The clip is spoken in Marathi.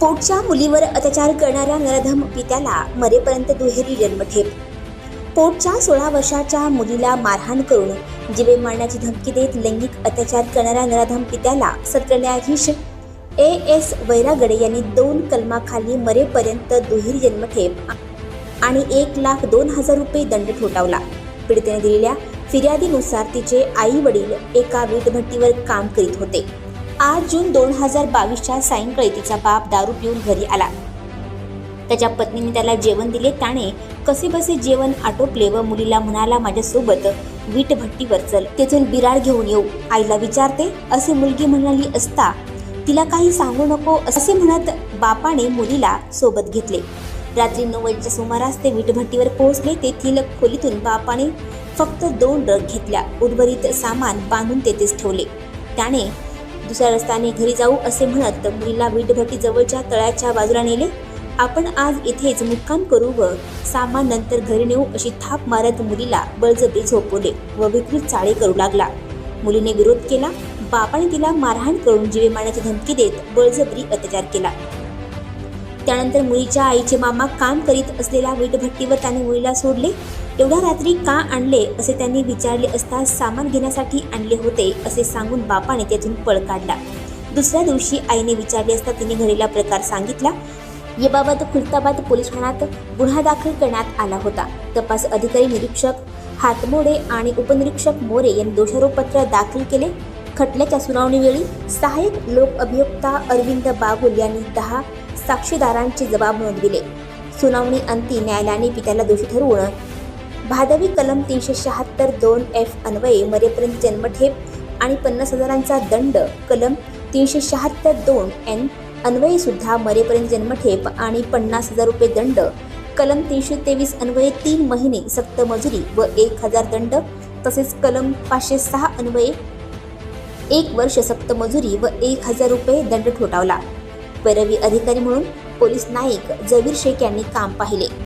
पोटच्या मुलीवर अत्याचार करणाऱ्या नरधम पित्याला मरेपर्यंत दुहेरी जन्मठेप. पोटच्या सोळा वर्षाच्या मुलीला मारहाण करून जीवे मारण्याची धमकी देत लैंगिक अत्याचार करणाऱ्या नराधम पित्याला सत्र न्यायाधीश ए एस वैरागडे यांनी दोन कलमाखाली मरेपर्यंत दुहेरी जन्मठेप आणि एक लाख दोन हजार रुपये दंड ठोठावला. पीडितेने दिलेल्या फिर्यादीनुसार तिचे आई वडील एका वीटभट्टीवर काम करीत होते. आठ जून दोन हजार बावीसच्या सायंकाळी तिचा बाप दारू पिऊन घरी आला. त्याच्या पत्नीने त्याला जेवण दिले त्याने कसेबसे जेवण आटोपले व मुलीला म्हणाला माझ्यासोबत वीटभट्टीवर चल तेथून बिराड घेऊन येऊ. आईला विचारते असे मुलगी म्हणाली असता तिला काही सांगू नको? असे म्हणत बापाने मुलीला सोबत घेतले. रात्री नऊ वाजेच्या सुमारास ते वीटभट्टीवर पोहोचले. तेथील खोलीतून बापाने फक्त दोन रग घेतल्या. उर्वरित सामान बांधून तेथेच ठेवले. त्याने दुसऱ्या रस्त्याने घरी जाऊ असे म्हणत मुलीला वीटभट्टी जवळच्या तळ्याच्या बाजूला नेले. आपण आज इथेच मुक्काम करू व सामान नंतर घरी नेऊ अशी थाप मारत मुलीला बळजबरी झोपवले व विकृत चाळे करू लागला. मुलीने विरोध केला. बापाने तिला मारहाण करून जीवे मारण्याची धमकी देत बळजबरी अत्याचार केला. त्यानंतर मुलीच्या आईचे मामा काम करीत असलेल्या वीटभट्टीवर त्याने मुलीला सोडले. एवढ्या रात्री का आणले असे त्यांनी विचारले असता सामान घेण्यासाठी आणले होते असे सांगून बापाने तेथून पळ काढला. दुसऱ्या दिवशी आईने विचारले असता तिने घडलेला प्रकार सांगितला. याबाबत खुलताबाद पोलीस ठाण्यात गुन्हा दाखल करण्यात आला होता. तपास अधिकारी निरीक्षक हातमोडे आणि उपनिरीक्षक मोरे यांनी दोषारोपपत्र दाखल केले. खटल्याच्या सुनावणीवेळी सहाय्यक लोक अभियोक्ता अरविंद बागुल यांनी दहा साक्षीदारांचे जबाब नोंदविले सुनावणी अंती न्यायालयाने पित्याला दोषी ठरवून भादवी कलम तीनशे शहात्तर दोन एफ अन्वये मरेपर्यंत जन्मठेप आणि पन्नास हजारांचा दंड कलम तीनशे शहात्तर दोन एन अन्वये सुद्धा मरेपर्यंत जन्मठेप आणि पन्नास हजार रुपये दंड कलम तीनशे तेवीस अन्वये तीन महिने सक्त मजुरी व एक हजार दंड तसेच कलम पाचशे सहा अन्वये एक वर्ष सक्त मजुरी व एक हजार रुपये दंड ठोठावला. पैरवी अधिकारी म्हणून पोलीस नाईक जबीर शेख यांनी काम पाहिले.